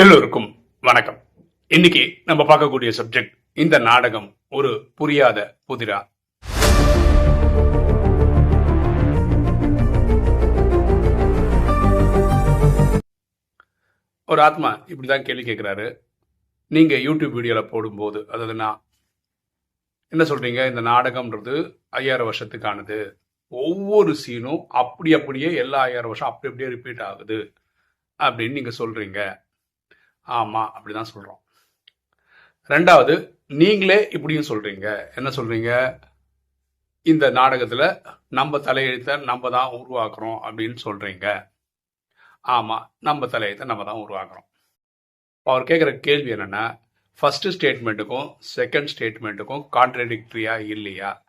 எல்லோருக்கும் வணக்கம். இன்னைக்கு நம்ம பார்க்கக்கூடிய சப்ஜெக்ட் இந்த நாடகம் ஒரு புரியாத புதிரா. ஒரு ஆத்மா இப்படிதான் கேள்வி கேட்கிறாரு. நீங்க யூடியூப் வீடியோல போடும்போது அதாவது நான் என்ன சொல்றீங்க? இந்த நாடகம்ன்றது ஐயாயிரம் வருஷத்துக்கானது. ஒவ்வொரு சீனும் அப்படி அப்படியே எல்லா ஐயாயிரம் வருஷம் அப்படி அப்படியே ரிப்பீட் ஆகுது. அப்படின்னு நீங்க சொல்றீங்க. ஆமாம் அப்படிதான் சொல்கிறோம் ரெண்டாவது நீங்களே இப்படியும் சொல்கிறீங்க என்ன சொல்கிறீங்க இந்த நாடகத்தில் நம்ம தலையெழுத்தை நம்ம தான் உருவாக்குறோம் அப்படின்னு சொல்கிறீங்க ஆமாம் நம்ம தலையெழுத்தை நம்ம தான் உருவாக்குறோம். அவர் கேட்குற கேள்வி என்னென்னா ஃபஸ்ட்டு ஸ்டேட்மெண்ட்டுக்கும் செகண்ட் ஸ்டேட்மெண்ட்டுக்கும் கான்ட்ரடிக்டரியா இல்லையா?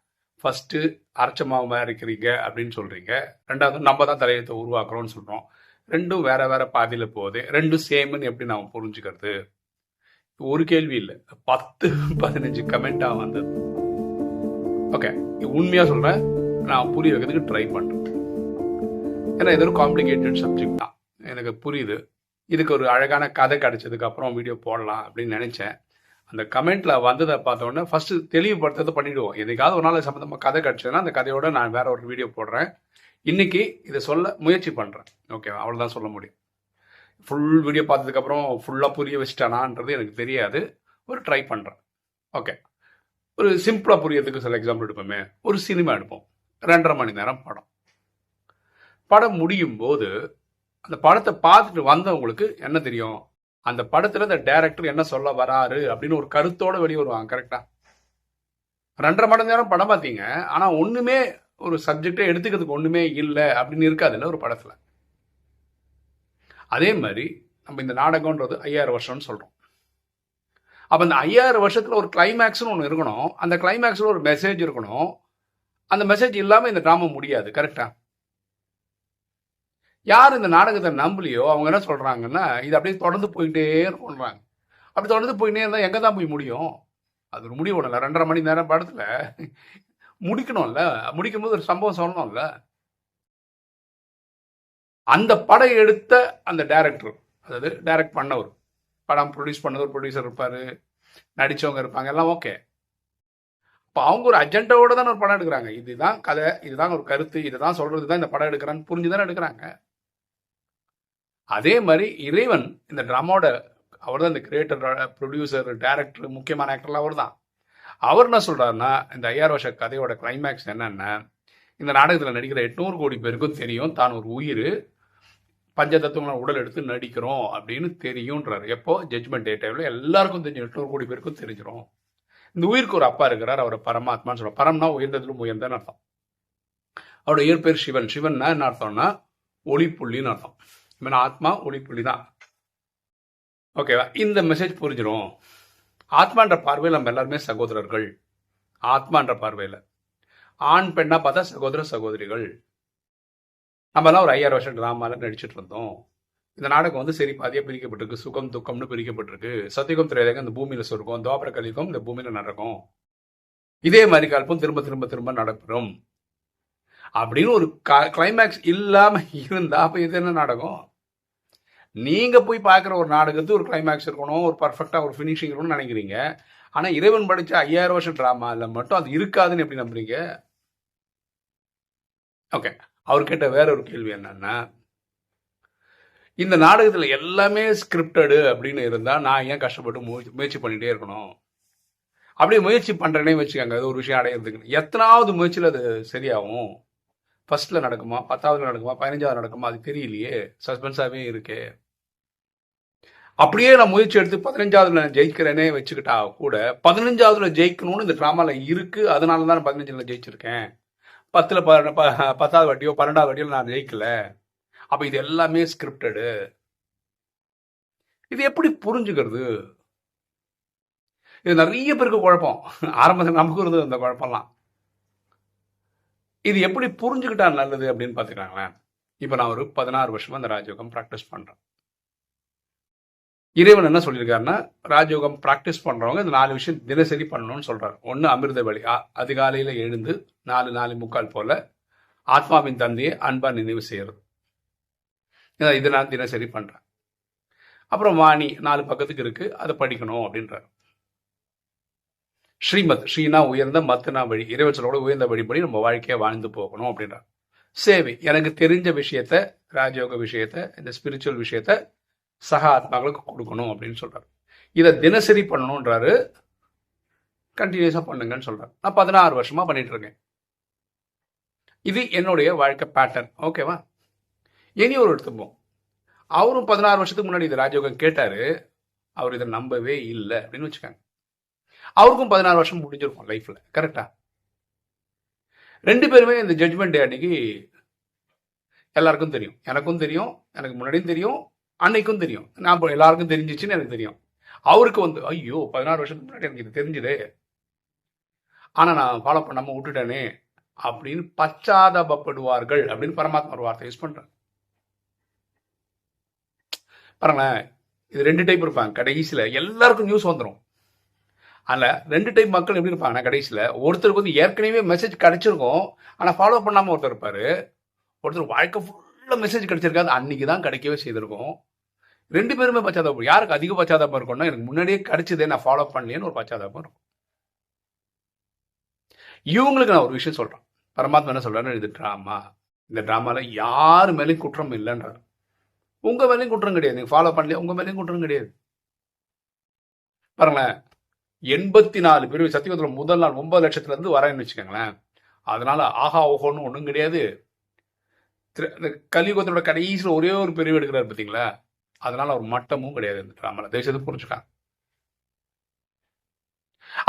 ஃபஸ்ட்டு அரைச்சமாக மாதிரி இருக்கிறீங்க அப்படின்னு சொல்கிறீங்க ரெண்டாவது நம்ம தான் தலையெழுத்தை உருவாக்குறோம்னு சொல்கிறோம் ரெண்டும் வேற வேற பாதையில போகுது. ரெண்டும் சேம்னு எப்படி நாம புரிஞ்சுக்கிறது? ஒரு கேள்வி இல்லை. பத்து பதினஞ்சு கமெண்டா வந்தது. ஓகே உண்மையா சொல்றேன் நான் புரிய வைக்கிறதுக்கு ட்ரை பண்றேன். ஏன்னா இது ஒரு காம்ப்ளிகேட்டட் சப்ஜெக்ட் தான். எனக்கு புரியுது. இதுக்கு ஒரு அழகான கதை கிடைச்சதுக்கு அப்புறம் வீடியோ போடலாம் அப்படின்னு நினைச்சேன். அந்த கமெண்ட்ல வந்ததை பார்த்தோன்னே ஃபர்ஸ்ட் தெளிவுபடுத்துறது பண்ணிடுவோம். எதுக்காவது ஒரு நாள் சம்மந்தமாக கதை கிடைச்சதுன்னா அந்த கதையோட நான் வேற ஒரு வீடியோ போடுறேன். இன்னைக்கு இதை சொல்ல முயற்சி பண்றேன். ஓகே அவ்வளவுதான் சொல்ல முடியும். ஃபுல் வீடியோ பார்த்ததுக்கு அப்புறம் ஃபுல்லா புரிய வச்சுட்டானான்றது எனக்கு தெரியாது. ஒரு ட்ரை பண்றேன். ஓகே ஒரு சிம்பிளா புரியறதுக்கு சில எக்ஸாம்பிள் எடுப்போமே. ஒரு சினிமா எடுப்போம். ரெண்டரை மணி நேரம் படம். படம் முடியும் போது அந்த படத்தை பார்த்துட்டு வந்தவங்களுக்கு என்ன தெரியும்? அந்த படத்துல அந்த டேரக்டர் என்ன சொல்ல வராரு அப்படின்னு ஒரு கருத்தோட வெளியே வருவாங்க கரெக்டா ரெண்டரை மணி நேரம் படம் பார்த்தீங்க. ஆனா ஒண்ணுமே ஒரு சப்ஜெக்டை எடுத்துக்கிறதுக்கு ஒன்றுமே இல்லை அப்படின்னு இருக்காதுல்ல ஒரு படத்தில். அதே மாதிரி நம்ம இந்த நாடகம்ன்றது ஐயாயிரம் வருஷம்னு சொல்கிறோம் அப்போ அந்த ஐயாயிரம் வருஷத்தில் ஒரு கிளைமேக்ஸ்னு ஒன்று இருக்கணும். அந்த கிளைமேக்ஸில் ஒரு மெசேஜ் இருக்கணும். அந்த மெசேஜ் இல்லாமல் இந்த ட்ராமா முடியாது கரெக்டாக யார் இந்த நாடகத்தை நம்பலையோ அவங்க என்ன சொல்கிறாங்கன்னா இது அப்படியே தொடர்ந்து போயிட்டே இருக்கும்ன்றாங்க. அப்படி தொடர்ந்து போயிட்டே இருந்தால் எங்கே தான் போய் முடியும்? அது ஒரு முடிவு இல்லை ரெண்டரை மணி நேரம் படத்தில். முடிக்கணும்ல? முடிக்கும் போது ஒரு சம்பவம் சொல்லணும்ல? அந்த படம் எடுத்த அந்த டேரக்டர் அதாவது டைரக்ட் பண்ணவர். படம் ப்ரொடியூஸ் பண்ணவர் ப்ரொடியூசர் இருப்பார் நடித்தவங்க இருப்பாங்க எல்லாம் ஓகே இப்போ அவங்க ஒரு அஜெண்டாவோட தான் ஒரு படம் எடுக்கிறாங்க. இதுதான் கதை இதுதான் ஒரு கருத்து இதுதான் சொல்றது தான் இந்த படம் எடுக்கிறான்னு புரிஞ்சு தானே எடுக்கிறாங்க. அதே மாதிரி இறைவன் இந்த ட்ராமாவோட அவர் தான் இந்த கிரியேட்டர் ப்ரொடியூசர் டேரக்டர் முக்கியமான ஆக்டர்லாம் அவர் தான் அவர் என்ன சொல்கிறாருன்னா இந்த ஐயாயிரம் வருஷ கதையோட கிளைமேக்ஸ் என்னென்னா இந்த நாடகத்தில் நடிக்கிற எட்நூறு கோடி பேருக்கும் தெரியும் தான் ஒரு உயிர் பஞ்சதத்துவங்களை உடல் எடுத்து நடிக்கிறோம் அப்படின்னு தெரியுன்றார் எப்போ? ஜட்மெண்ட் டே டைமில் எல்லாருக்கும் தெரியும் எட்நூறு கோடி பேருக்கும் தெரிஞ்சிடும் இந்த உயிருக்கு ஒரு அப்பா இருக்கிறார் அவர் பரமாத்மான்னு சொல்லுவார் பரம்னா உயர்ந்ததிலும் உயர்ந்தன்னு அர்த்தம். அவரோட இயற்பேர் சிவன். சிவன்னா என்ன அர்த்தம்னா ஒளிப்புள்ளின்னு அர்த்தம். இவன் ஆத்மா ஒளிப்புள்ளி தான் ஓகேவா இந்த மெசேஜ் புரிஞ்சிடும் ஆத்மான்ற பார்வையில் நம்ம எல்லாருமே சகோதரர்கள். ஆத்மான்ற பார்வையில். ஆண் பெண்ணா பார்த்தா சகோதர சகோதரிகள். நம்மலாம் ஒரு ஐயாயிரம் வருஷம் ட்ராமால நடிச்சுட்டு இருந்தோம். இந்த நாடகம் வந்து சரி பாதியா பிரிக்கப்பட்டிருக்கு. சுகம் துக்கம்னு பிரிக்கப்பட்டிருக்கு. சத்தியகம் திரையதகம் இந்த பூமியில சொருக்கும் துவாபர கலிகம் இந்த பூமியில நடக்கும் இதே மாதிரி கல்பம் திரும்ப திரும்ப திரும்ப நடப்பெறும் அப்படின்னு ஒரு கிளைமேக்ஸ் இல்லாம இருந்தா அப்ப இது என்ன நாடகம்? நீங்கள் போய் பார்க்குற ஒரு நாடகத்து ஒரு கிளைமேக்ஸ் இருக்கணும் ஒரு பர்ஃபெக்டாக ஒரு ஃபினிஷிங் இருக்கணும்னு நினைக்கிறீங்க. ஆனால் இறைவன் படித்த ஐயாயிரம் வருஷம் ட்ராமா இல்லை மட்டும் அது இருக்காதுன்னு எப்படி நம்புறீங்க? ஓகே அவர் கேட்ட வேற ஒரு கேள்வி என்னன்னா இந்த நாடகத்தில் எல்லாமே ஸ்கிரிப்டடு அப்படின்னு இருந்தால் நான் ஏன் கஷ்டப்பட்டு முயற்சி முயற்சி பண்ணிகிட்டே இருக்கணும்? அப்படியே முயற்சி பண்றேனே வச்சுக்கோங்க. அது ஒரு விஷயம் அடையிறதுக்கு. எத்தனாவது முயற்சியில் அது சரியாகும்? ஃபஸ்ட்டில் நடக்குமா? பத்தாவதுல நடக்குமா? பதினஞ்சாவது நடக்குமா? அது தெரியலையே. சஸ்பென்ஸாகவே இருக்கே. அப்படியே நான் முயற்சி எடுத்து பதினஞ்சாவதுல நான் ஜெயிக்கிறேனே வச்சுக்கிட்டா கூட பதினஞ்சாவதுல ஜெயிக்கணும்னு இந்த ட்ராமாவில் இருக்கு. அதனால தான் நான் பதினஞ்சுல ஜெயிச்சிருக்கேன். பத்தில் ப- ப- பத்தாவது வாட்டியோ பன்னெண்டாவது வாட்டியோ நான் ஜெயிக்கல. அப்போ இது எல்லாமே ஸ்கிரிப்டடு இது எப்படி புரிஞ்சுக்கிறது? இது நிறைய பேருக்கு குழப்பம். ஆரம்பத்தில் நமக்கு இருந்தது இந்த குழப்பம்லாம். இது எப்படி புரிஞ்சுக்கிட்டா நல்லது அப்படின்னு பார்த்துக்கிறாங்களேன் இப்போ நான் ஒரு பதினாறு வருஷமாக இந்த ராஜயோகம் ப்ராக்டிஸ் பண்ணுறேன் இறைவன் என்ன சொல்லியிருக்காருன்னா ராஜயோகம் ப்ராக்டிஸ் பண்ணுறவங்க இந்த நாலு விஷயம் தினசரி பண்ணணும்னு சொல்கிறார் ஒன்று அமிர்த வழி அதிகாலையில் எழுந்து நாலு நாலு முக்கால் போல் ஆத்மாவின் தந்தையை அன்பாக நினைவு செய்கிறது இதை- இதை நான் தினசரி பண்ணுறேன் அப்புறம் வாணி நாலு பக்கத்துக்கு இருக்குது அதை படிக்கணும் அப்படின்றார். ஸ்ரீமத் ஸ்ரீனா உயர்ந்த மத்துனா வழி. இறைவச்சலோட உயர்ந்த வழிபடி நம்ம வாழ்க்கையை வாழ்ந்து போகணும் அப்படின்றார். சேவை எனக்கு தெரிஞ்ச விஷயத்த ராஜயோக விஷயத்த இந்த ஸ்பிரிச்சுவல் விஷயத்த சக ஆத்மாக்களுக்கு கொடுக்கணும் அப்படின்னு சொல்கிறார் இதை தினசரி பண்ணணுன்றாரு கண்டினியூஸாக பண்ணுங்கன்னு சொல்கிறார் நான் பதினாறு வருஷமாக பண்ணிட்டு இருக்கேன். இது என்னுடைய வாழ்க்கை பேட்டர்ன் ஓகேவா இனி ஒரு எடுத்துப்போம் அவரும் பதினாறு வருஷத்துக்கு முன்னாடி இது ராஜயோகம் கேட்டார். அவர் இதை நம்பவே இல்லை அப்படின்னு வச்சுக்காங்க. அவருக்கும் பதினாறு வருஷம் முடிஞ்சிருக்கும் லைஃப்பில் கரெக்டா ரெண்டு பேருமே இந்த ஜட்மெண்ட் டே அன்னைக்கு எல்லாருக்கும் தெரியும். எனக்கும் தெரியும். எனக்கு முன்னாடியும் தெரியும். அன்னைக்கும் தெரியும். நான் எல்லாருக்கும் தெரிஞ்சிச்சுன்னு எனக்கு தெரியும். அவருக்கு வந்து ஐயோ பதினாறு வருஷத்துக்கு முன்னாடி எனக்கு இது தெரிஞ்சுது. ஆனால் நான் ஃபாலோ பண்ணாமல் விட்டுட்டேனே அப்படின்னு பச்சாதாபப்படுவார்கள் அப்படின்னு பரமாத்மா ஒரு வார்த்தை யூஸ் பண்ணுறேன் பாருங்களேன் இது ரெண்டு டைப் இருப்பாங்க கடைசியில் எல்லாருக்கும் நியூஸ் வந்துடும் அதில் ரெண்டு டைப் மக்கள் எப்படி இருப்பாங்கன்னா கடைசியில் ஒருத்தருக்கு வந்து ஏற்கனவே மெசேஜ் கிடைச்சிருக்கும் ஆனால் ஃபாலோ பண்ணாமல் ஒருத்தர் இருப்பார். ஒருத்தர் வாழ்க்கை ஃபுல்லாக மெசேஜ் கிடைச்சிருக்காது அன்னைக்கு தான் கிடைக்கவே செய்திருக்கும். ரெண்டு பேருமே பச்சாதாபம். யாருக்கு அதிக பச்சாதாபம் இருக்கும்னா எனக்கு முன்னாடியே கிடைச்சதே நான் ஃபாலோ பண்ணலேன்னு ஒரு பச்சாதாபம் இருக்கும். இவங்களுக்கு நான் ஒரு விஷயம் சொல்கிறேன் பரமாத்மா என்ன சொல்கிறாரு இது ட்ராமா இந்த ட்ராமாவில் யார் மேலேயும் குற்றம் இல்லைன்றார். உங்கள் மேலேயும் குற்றம் கிடையாது. நீங்கள் ஃபாலோ பண்ணலையே? உங்கள் மேலேயும் குற்றம் கிடையாது. பாருங்களேன். எண்பத்தி நாலு பேர் சத்தியவத்துல முதல் நாள் ஒன்பது லட்சத்துலேருந்து வரேன்னு வச்சுக்கோங்களேன். அதனால ஆஹா ஓஹோன்னு ஒன்றும் கிடையாது. திரு- இந்த கலியுகத்தோட கடைசியில் ஒரே ஒரு பிரிவு எடுக்கிறார் பார்த்தீங்களா அதனால ஒரு மட்டமும் கிடையாது இந்த டிராமால தயவுசெய்து புரிஞ்சுக்காங்க.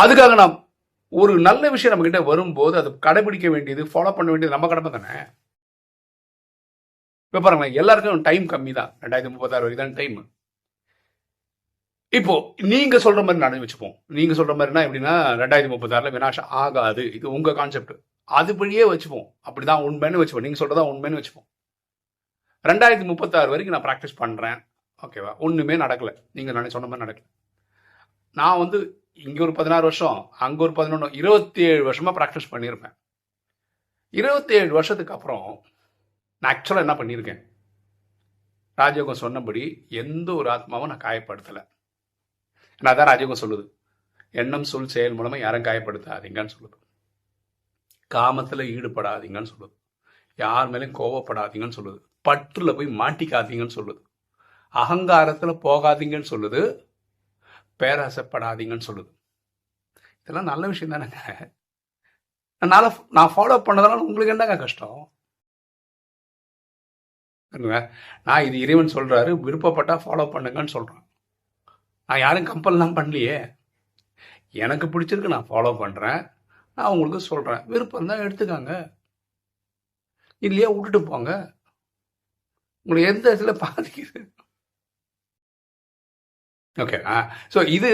அதுக்காக நாம் ஒரு நல்ல விஷயம் நம்ம கிட்ட வரும்போது அதை கடைபிடிக்க வேண்டியது ஃபாலோ பண்ண வேண்டியது நம்ம கடமை தானே? இப்போ பாருங்களேன் எல்லாருக்கும் டைம் கம்மி தான். ரெண்டாயிரத்தி முப்பத்தாறு வரைக்கும் தான் டைம் இப்போ நீங்க சொல்ற மாதிரி நடந்து வச்சுப்போம். நீங்க சொல்ற மாதிரினா எப்படின்னா ரெண்டாயிரத்தி முப்பத்தாறுல வினாஷம் ஆகாது. இது உங்க கான்செப்ட் அதுபடியே வச்சுப்போம். அப்படிதான் உண்மைன்னு வச்சுப்போம். நீங்க சொல்றதா உண்மைன்னு வச்சுப்போம். ரெண்டாயிரத்தி முப்பத்தாறு வரைக்கும் நான் ப்ராக்டிஸ் பண்றேன். ஓகேவா ஒன்றுமே நடக்கலை. நீங்கள் நான் சொன்ன மாதிரி நடக்கலை. நான் வந்து இங்கே ஒரு பதினாறு வருஷம் அங்கே ஒரு பதினொன்று இருபத்தி ஏழு வருஷமாக ப்ராக்டிஸ் பண்ணியிருப்பேன் இருபத்தி ஏழு வருஷத்துக்கு அப்புறம் நான் ஆக்சுவலாக என்ன பண்ணியிருக்கேன் ராஜயோகம் சொன்னபடி எந்த ஒரு ஆத்மாவும் நான் காயப்படுத்தலை. நான் அதான் ராஜயோகம் சொல்லுது. எண்ணம் சொல் செயல் மூலமாக யாரும் காயப்படுத்தாதீங்கன்னு சொல்லுது. காமத்தில் ஈடுபடாதீங்கன்னு சொல்லுது. யார் மேலேயும் கோவப்படாதீங்கன்னு சொல்லுது. பற்றுல போய் மாட்டிக்காதீங்கன்னு சொல்லுது. அகங்காரத்தில் போகாதீங்கன்னு சொல்லுது பேராசைப்படாதீங்கன்னு சொல்லுது. இதெல்லாம் நல்ல விஷயம் தானேங்க. அதனால நான் ஃபாலோ பண்ணதுனால உங்களுக்கு என்னங்க கஷ்டம்? நான் இது இறைவன் சொல்றாரு விருப்பப்பட்டா ஃபாலோ பண்ணுங்கன்னு சொல்றேன். நான் யாரும் கம்பல்லாம் பண்ணலையே. எனக்கு பிடிச்சிருக்கு நான் ஃபாலோ பண்றேன். நான் உங்களுக்கு சொல்றேன். விருப்பம் தான் எடுத்துக்காங்க. இல்லையா விட்டுட்டு போங்க. உங்களுக்கு எந்த இடத்துல பாதிக்குது? ஓகே ஸோ uh, இது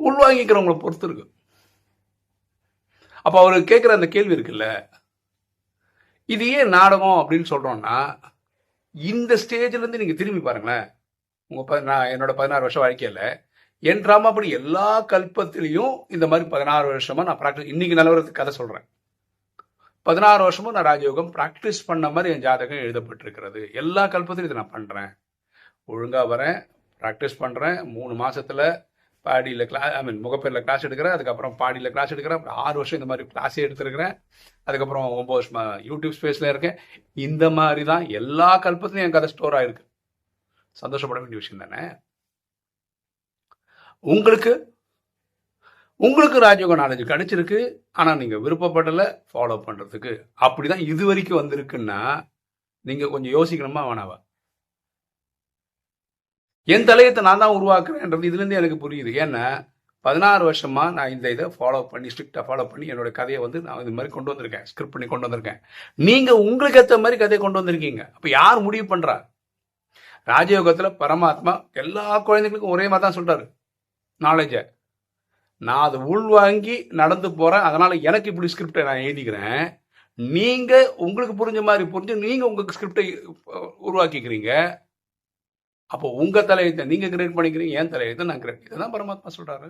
உள்வாங்கிக்கிறவங்களை பொறுத்து இருக்கு. அப்போ அவர் கேட்குற அந்த கேள்வி இருக்குல்ல இது ஏன் நாடகம் அப்படின்னு சொல்கிறோன்னா இந்த ஸ்டேஜ்லேருந்து நீங்கள் திரும்பி பாருங்களேன் உங்கள் ப- நான் என்னோட பதினாறு வருஷம் வாழ்க்கையில் என் ட்ராமா படி எல்லா கல்பத்திலையும் இந்த மாதிரி பதினாறு வருஷமாக நான் ப்ராக்டிஸ் இன்றைக்கி நிலவரத்துக்கு கதை சொல்கிறேன் பதினாறு வருஷமும் நான் ராஜயோகம் ப்ராக்டிஸ் பண்ண மாதிரி என் ஜாதகம் எழுதப்பட்டிருக்கிறது. எல்லா கல்பத்திலும் இதை நான் பண்ணுறேன் ஒழுங்காக வரேன் ப்ராக்டிஸ் பண்ணுறேன் மூணு மாதத்தில் பாடியில் கிளா ஐ மீன் முகப்பேரில் கிளாஸ் எடுக்கிறேன். அதுக்கப்புறம் பாடியில் கிளாஸ் எடுக்கிறேன். அப்புறம் ஆறு வருஷம் இந்த மாதிரி கிளாஸே எடுத்துருக்கிறேன். அதுக்கப்புறம் ஒம்பது வருஷமாக யூடியூப் ஸ்பேஸில் இருக்கேன். இந்த மாதிரி தான் எல்லா கல்பத்துலையும் என் கதை ஸ்டோர் ஆகிருக்கு சந்தோஷப்பட வேண்டிய விஷயம் தானே? உங்களுக்கு உங்களுக்கு ராஜயோக நாலேஜ் கிடைச்சிருக்கு. ஆனால் நீங்கள் விருப்பப்படலை ஃபாலோ பண்ணுறதுக்கு அப்படி தான் இது வரைக்கும் வந்திருக்குன்னா நீங்கள் கொஞ்சம் யோசிக்கணுமா வேணாவா? என் தலையத்தை நான் தான் உருவாக்குறேன்றது இதுலேருந்து எனக்கு புரியுது. ஏன்னா பதினாறு வருஷமாக நான் இந்த இதை ஃபாலோ பண்ணி ஸ்ட்ரிக்டாக ஃபாலோ பண்ணி என்னோட கதையை வந்து நான் இது மாதிரி கொண்டு வந்திருக்கேன் ஸ்கிரிப்ட் பண்ணி கொண்டு வந்திருக்கேன். நீங்கள் உங்களுக்கு ஏற்ற மாதிரி கதையை கொண்டு வந்திருக்கீங்க. அப்போ யார் முடிவு பண்ணுறா ராஜயோகத்தில் பரமாத்மா எல்லா குழந்தைகளுக்கும் ஒரே மாதிரி தான் சொல்கிறாரு நாலேஜை நான் அதை உள்வாங்கி நடந்து போகிறேன் அதனால் எனக்கு இப்படி ஸ்கிரிப்டை நான் எழுதிக்கிறேன். நீங்கள் உங்களுக்கு புரிஞ்ச மாதிரி புரிஞ்சு நீங்கள் உங்கள் ஸ்கிரிப்டை உருவாக்கிக்கிறீங்க. அப்போ உங்க தலையத்தை நீங்க கிரியேட் பண்ணிக்கிறீங்க என் தலையத்தை நான் கிரியேட் இதுதான் பரமாத்மா சொல்றாரு.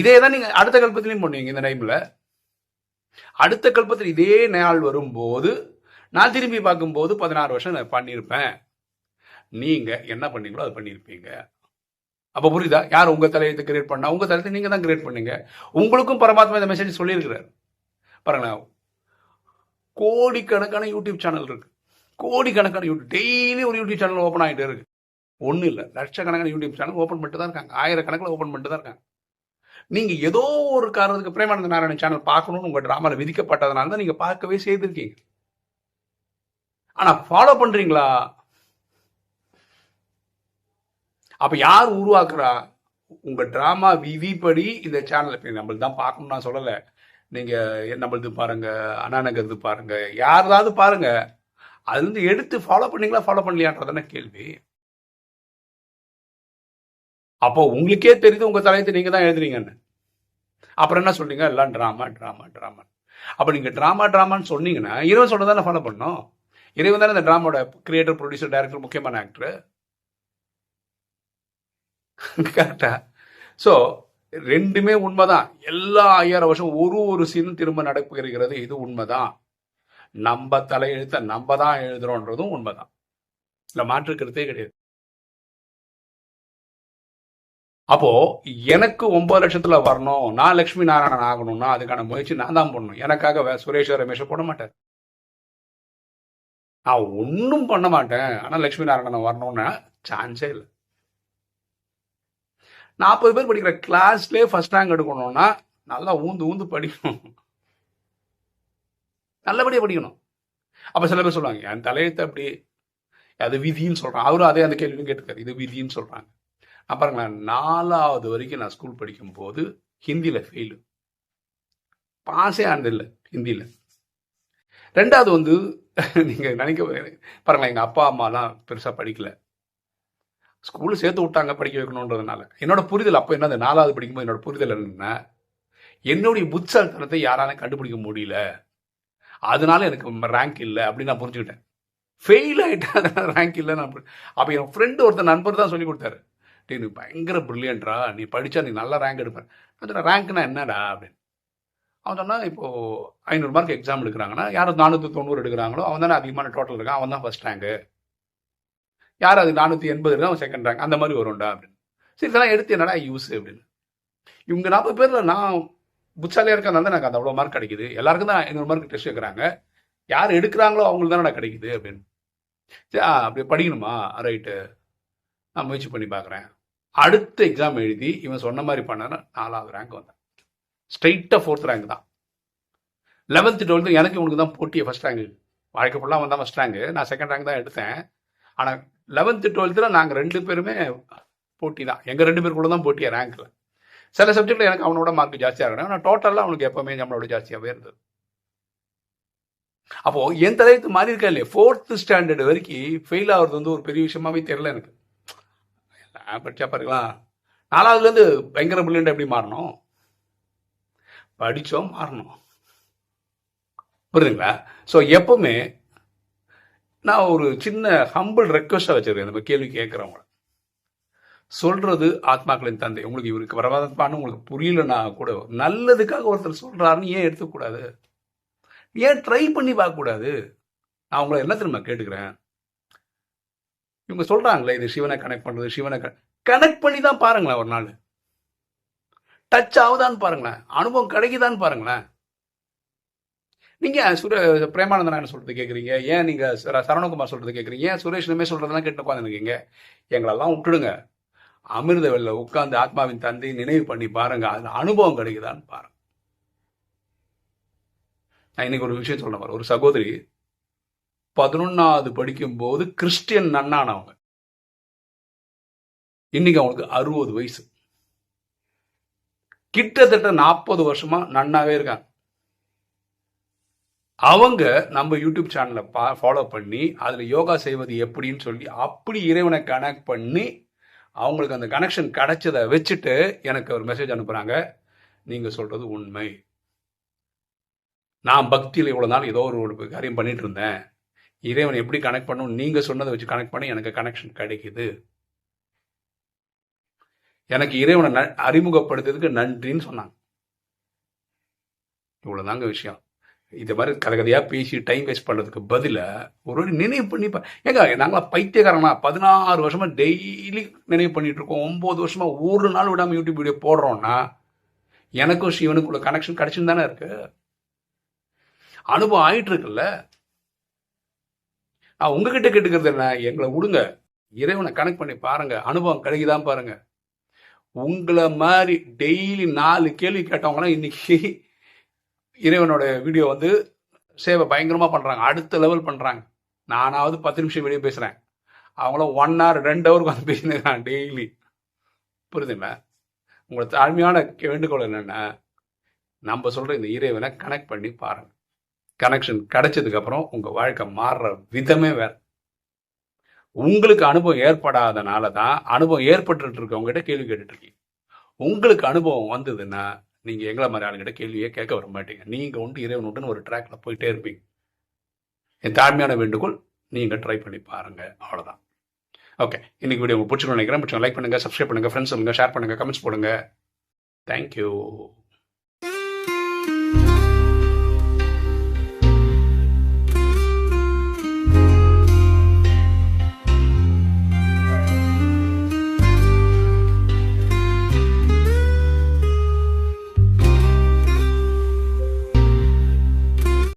இதே தான் நீங்க அடுத்த கல்பத்திலையும் பண்ணுவீங்க இந்த டைம்ல அடுத்த கல்பத்தில் இதே நாள் வரும்போது நான் திரும்பி பார்க்கும்போது பதினாறு வருஷம் நான் பண்ணியிருப்பேன். நீங்க என்ன பண்ணீங்களோ அது பண்ணியிருப்பீங்க. அப்ப புரியுதா? யார் உங்க தலையத்தை கிரியேட் பண்ணா உங்க தலையத்தை நீங்க தான் கிரியேட் பண்ணீங்க. உங்களுக்கும் பரமாத்மா இந்த மெசேஜ் சொல்லியிருக்கிறார். பாருங்களேன் கோடிக்கணக்கான யூடியூப் சேனல் இருக்கு. கோடிக்கணக்கான யூடியூப் டெய்லி ஒரு யூடியூப் சேனல் ஓப்பன் ஆகிட்டே இருக்கு. ஒன்றும் இல்லை. லட்சக்கணக்கான யூடியூப் சேனல் ஓப்பன் பண்ணிட்டு தான் இருக்காங்க. ஆயிரக்கணக்கில் ஓப்பன் பண்ணிட்டு தான் இருக்காங்க. நீங்கள் ஏதோ ஒரு காரணத்துக்கு பிரேமானந்த நாராயணன் சேனல் பார்க்கணும்னு உங்கள் ட்ராமாவில் விதிக்கப்பட்டதுனால தான் நீங்கள் பார்க்கவே செய்திருக்கீங்க. ஆனால் ஃபாலோ பண்ணுறீங்களா அப்போ யார் உருவாக்குறா? ட்ராமா டிராமா விதிப்படி இந்த சேனல் இப்போ நம்மளுக்கு தான் பார்க்கணும்னு நான் சொல்லலை. நீங்க நம்மளது அண்ணா அண்ணாநகர்து பாருங்கள் யாராவது பாருங்கள் அது வந்து எடுத்து ஃபாலோ பண்ணீங்களா ஃபாலோ பண்ணலையான்றதான கேள்வி. அப்போ உங்களுக்கே தெரியுது உங்க தலையத்தை நீங்க தான் எழுதுறீங்கன்னு அப்புறம் என்ன சொல்றீங்க? எல்லாம் ட்ராமா ட்ராமா ட்ராமா அப்போ நீங்க ட்ராமா ட்ராமான்னு சொன்னீங்கன்னா இறைவன் சொன்னதானே ஃபாலோ பண்ணோம் இறைவன் தானே இந்த ட்ராமாவோட கிரியேட்டர் ப்ரொடியூசர் டைரக்டர் முக்கியமான ஆக்டர் கரெக்டா ஸோ ரெண்டுமே உண்மைதான். எல்லா ஐயாயிரம் வருஷம் ஒரு ஒரு சீனும் திரும்ப நடப்புகிறது இது உண்மைதான். நம்ம தலையெழுத்த நம்ம தான் எழுதுறோன்றதும் உண்மைதான். இல்ல மாற்று கருத்தே கிடையாது. அப்போ எனக்கு ஒன்பது லட்சத்துல வரணும் நான் லட்சுமி நாராயணன் ஆகணும்னா அதுக்கான முயற்சி நான் தான் பண்ணணும். எனக்காக வே- சுரேஷ் ரமேஷ போட மாட்டேன் நான் ஒன்றும் பண்ண மாட்டேன். ஆனால் லட்சுமி நாராயணன் வரணும்னா சான்ஸே இல்லை. நாற்பது பேர் படிக்கிற கிளாஸ்லேயே ஃபர்ஸ்ட் ரேங்க் எடுக்கணும்னா நல்லா ஊந்து ஊந்து படிக்கணும். நல்லபடியாக படிக்கணும். அப்போ சில பேர் சொல்லுவாங்க என் தலையத்தை அப்படி அது விதின்னு சொல்கிறான் அவரும் அதே அந்த கேள்வியும் கேட்டிருக்காரு. இது விதின்னு சொல்கிறாங்க நான் பாருங்களேன் நாலாவது வரைக்கும் நான் ஸ்கூல் படிக்கும்போது ஹிந்தியில் ஃபெயிலு பாஸே ஆனதில்லை ஹிந்தியில். ரெண்டாவது வந்து நீங்கள் நினைக்க பாருங்களேன் எங்கள் அப்பா அம்மாலாம் பெருசாக படிக்கலை. ஸ்கூலில் சேர்த்து விட்டாங்க படிக்க வைக்கணுன்றதுனால. என்னோட புரிதல் அப்போ என்ன அந்த நாலாவது படிக்கும்போது என்னோட புரிதல் என்ன என்னுடைய புத்தாலித்தனத்தை யாராலும் கண்டுபிடிக்க முடியல. அதனால எனக்கு ரேங்க் இல்லை அப்படின்னு நான் புரிஞ்சுக்கிட்டேன். ஃபெயில் ஆகிட்டேன் ரேங்க் இல்லை நான் அப்போ என் ஃப்ரெண்டு ஒருத்தர் நண்பர் தான் சொல்லி கொடுத்தாரு. டே நீ பயங்கர ப்ரில்லியன்ட்ரா நீ படித்தா நீ நல்ல ரேங்க் எடுப்பேன் நான் சொன்னேன் ரேங்க்னா என்னடா? அப்படின்னு. அவன் சொன்னால் இப்போ ஐநூறு மார்க் எக்ஸாம் எடுக்கிறாங்கன்னா யாரும் நானூற்றி தொண்ணூறு எடுக்கிறாங்களோ அவன் தானே அதிகமான டோட்டல் இருக்கான் அவன் தான் ஃபஸ்ட் ரேங்கு யார் அது நானூற்றி எண்பது இருக்கா அவன் செகண்ட் ரேங்க் அந்த மாதிரி வரும்டா அப்படின்னு. சரி இதெல்லாம் எடுத்து என்னடா யூஸ் அப்படின்னு. இவங்க நாற்பது பேரில் நான் புத்தாலியாக இருக்கனால தான் எனக்கு அந்த அவ்வளோ மார்க் கிடைக்குது. எல்லாருக்கும் தான் ஐநூறு மார்க் டெஸ்ட் வைக்கிறாங்க. யார் எடுக்கிறாங்களோ அவங்களுக்கு தானே கிடைக்குது அப்படின்னு. சரி ஆ, அப்படி படிக்கணுமா? ரைட்டு நான் முயற்சி பண்ணி பார்க்குறேன் அடுத்த எக்ஸாம் எழுதி இவன் சொன்ன மாதிரி பண்ணனா நாலாவது ரேங்க் வந்தேன். ஸ்ட்ரைட்டாக ஃபோர்த் ரேங்க் தான். லெவன்த்து டுவெல்த்து எனக்கு இவனுக்கு தான் போட்டியை ஃபஸ்ட் ரேங்கு வாழ்க்கை ஃபுல்லாக வந்தால் ஃபஸ்ட் ரேங்கு நான் செகண்ட் ரேங்க் தான் எடுத்தேன். ஆனால் லெவன்த்து டுவெல்த்தில் நாங்கள் ரெண்டு பேருமே போட்டி தான். எங்கள் ரெண்டு பேருக்குள்ள தான் போட்டியா ரேங்க்கில் சில சப்ஜெக்டில் எனக்கு அவனோட மார்க் ஜாஸ்தியாக இருக்கணும் ஆனால் டோட்டலாக அவனுக்கு எப்போவுமே நம்மளோட ஜாஸ்தியாகவே இருந்தது அப்போ என் தலையத்து மாறி இருக்கா இல்லையா? ஃபோர்த்து ஸ்டாண்டர்ட் வரைக்கும் ஃபெயில் ஆகுறது வந்து ஒரு பெரிய விஷயமாவே தெரியல எனக்கு. நான் படிச்சா பாருங்களா நாலாவதுலேருந்து பயங்கர பிரில்லியன்ட் எப்படி மாறணும்? படித்தோம் மாறணும். புரியுதுங்களா? ஸோ எப்பவுமே நான் ஒரு சின்ன ஹம்பிள் ரெக்வஸ்டாக வச்சுருக்கேன். இந்த கேள்வி கேட்குறவங்கள. சொல்றது ஆத்மாக்களின் தந்தை. உங்களுக்கு இவருக்கு பரமாத்மான்னு உங்களுக்கு புரியலன்னா கூட நல்லதுக்காக ஒருத்தர் சொல்றாருன்னு ஏன் எடுத்துக்கூடாது ஏன் ட்ரை பண்ணி பார்க்கக்கூடாது? நான் உங்களை என்ன திரும்ப கேட்டுக்கிறேன்? இவங்க சொல்றாங்களே இது சிவனை கனெக்ட் பண்றது சிவனை கனெக்ட் பண்ணி தான் பாருங்களேன் ஒரு நாள். டச் ஆகுதான்னு பாருங்களேன். அனுபவம் கிடைக்குதான்னு பாருங்களேன். நீங்க சுர பிரேமானந்த நாயன் சொல்றது கேட்குறீங்க ஏன் நீங்க சரவணகுமார் சொல்றது கேட்குறீங்க ஏன் சுரேஷ் ரமேஷ் சொல்றதெல்லாம் கேட்டு உட்காந்துருக்கீங்க எங்களெல்லாம் விட்டுடுங்க. அமிர்த வெள்ள உட்கார்ந்து ஆத்மாவின் தந்தை நினைவு பண்ணி பாருங்க. அதுல அனுபவம் கிடைக்குதான்னு பாருங்க. நான் இன்னைக்கு ஒரு விஷயம் சொல்ல பாரு ஒரு சகோதரி பதினொன்னாவது படிக்கும்போது கிறிஸ்டியன் நன்னானவங்க. இன்னைக்கு அவங்களுக்கு அறுபது வயசு. கிட்டத்தட்ட நாற்பது வருஷமா நன்னாவே இருக்காங்க. அவங்க நம்ம யூடியூப் சேனலை பா ஃபாலோ பண்ணி அதில் யோகா செய்வது எப்படின்னு சொல்லி அப்படி இறைவனை கனெக்ட் பண்ணி அவங்களுக்கு அந்த கனெக்ஷன் கிடைச்சதை வச்சுட்டு எனக்கு ஒரு மெசேஜ் அனுப்புகிறாங்க நீங்கள் சொல்கிறது உண்மை. நான் பக்தியில் இவ்வளோ நாள் ஏதோ ஒரு ஒரு காரியம் பண்ணிட்டு இருந்தேன். இறைவனை எப்படி கனெக்ட் பண்ணும் நீங்கள் சொன்னதை வச்சு கனெக்ட் பண்ணி எனக்கு கனெக்ஷன் கிடைக்குது. எனக்கு இறைவனை ந- அறிமுகப்படுத்துறதுக்கு நன்றின்னு சொன்னாங்க. இவ்வளோதாங்க விஷயம். இந்த மாதிரி கதகதையாக பேசி டைம் வேஸ்ட் பண்ணுறதுக்கு பதிலாக ஒரு நினைவு பண்ணி ஏங்க நாங்களாம் பைத்தியக்காரங்களா பதினாறு வருஷமாக டெய்லி நினைவு பண்ணிட்டு இருக்கோம். ஒம்பது வருஷமாக ஒரு நாள் விடாமல் யூடியூப் வீடியோ போடுறோம்னா எனக்கும் சிவனுக்குள்ள கனெக்ஷன் கிடைச்சுன்னு தானே இருக்கு? அனுபவம் ஆயிட்டு இருக்குல்ல? நான் உங்ககிட்ட கேட்டுக்கிறது என்ன? எங்களை விடுங்க. இறைவனை கனெக்ட் பண்ணி பாருங்க. அனுபவம் கிடைக்குதான் பாருங்க. உங்களை மாதிரி டெய்லி நாலு கேள்வி கேட்டவங்களாம் இன்னைக்கு இறைவனோட வீடியோ வந்து சேவை பயங்கரமாக பண்ணுறாங்க அடுத்த லெவல் பண்ணுறாங்க நானாவது பத்து நிமிஷம் வீடியோ பேசுகிறேன் அவங்களும் ஒன் ஹவர் ரெண்டு ஹவருக்கு வந்து பேசினேன் டெய்லி புரியுதுங்களா உங்களை தாழ்மையான வேண்டுகோள் என்னென்னா நம்ம சொல்கிற இந்த இறைவனை கனெக்ட் பண்ணி பாருங்கள் கனெக்ஷன் கிடைச்சதுக்கப்புறம் உங்கள் வாழ்க்கை மாறுற விதமே வேறு. உங்களுக்கு அனுபவம் ஏற்படாதனால தான் அனுபவம் ஏற்பட்டுட்டு இருக்கவங்ககிட்ட கேள்வி கேட்டுட்ருக்கீங்க உங்களுக்கு அனுபவம் வந்ததுன்னா நீங்கள் எங்களை மாதிரி ஆளுங்கிட்ட கேள்வியே கேட்க வர மாட்டீங்க. நீங்கள் உண்டு இறைவனுடன் ஒரு ட்ராக்ல போயிட்டே இருப்பீங்க. என் தாழ்மையான வேண்டுகோள் நீங்கள் ட்ரை பண்ணி பாருங்கள் அவ்வளோதான் ஓகே இன்னைக்கு வீடியோ உங்களுக்கு பிடிச்சிருக்கோம் நினைக்கிறேன். பிடிச்சவங்க லைக் பண்ணுங்கள் சப்ஸ்கிரைப் பண்ணுங்கள் ஃப்ரெண்ட்ஸ் சொல்லுங்கள் ஷேர் பண்ணுங்கள் கமெண்ட்ஸ் போடுங்க. தேங்க்யூ